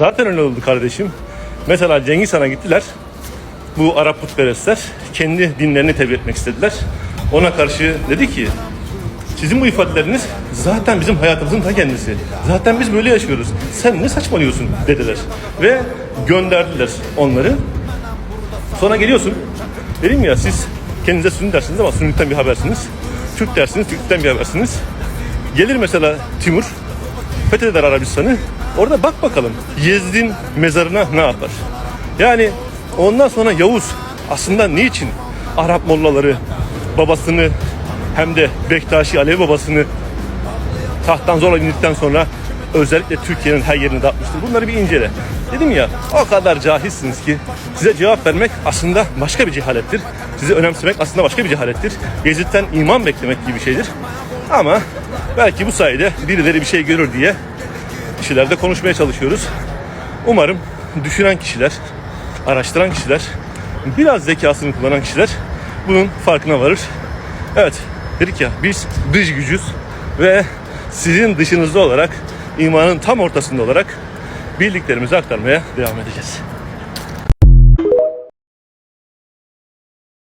Zaten öyle oldu kardeşim. Mesela Cengiz Han'a gittiler. Bu Arap putperestler kendi dinlerini tebliğ etmek istediler. Ona karşı dedi ki sizin bu ifadeleriniz zaten bizim hayatımızın ta kendisi. Zaten biz böyle yaşıyoruz. Sen ne saçmalıyorsun dediler. Ve gönderdiler onları. Sonra geliyorsun. Dedim ya siz kendinize Sünni dersiniz ama Sünnilikten bir habersiniz. Türk dersiniz, Türk'ten bir habersiniz. Gelir mesela Timur, fetheder Arabistan'ı. Orada bak bakalım Yezid'in mezarına ne yapar? Yani ondan sonra Yavuz aslında niçin Arap mollaları babasını hem de Bektaşi Alevi babasını tahttan zorla indikten sonra özellikle Türkiye'nin her yerini dağıtmıştır. Bunları bir incele. Dedim ya o kadar cahilsiniz ki size cevap vermek aslında başka bir cehalettir. Sizi önemsemek aslında başka bir cehalettir. Yezid'den iman beklemek gibi bir şeydir. Ama belki bu sayede birileri bir şey görür diye kişilerde konuşmaya çalışıyoruz. Umarım düşünen kişiler, araştıran kişiler, biraz zekasını kullanan kişiler bunun farkına varır. Evet, dedik ya biz dış gücüz ve sizin dışınızda olarak imanın tam ortasında olarak bildiklerimizi aktarmaya devam edeceğiz.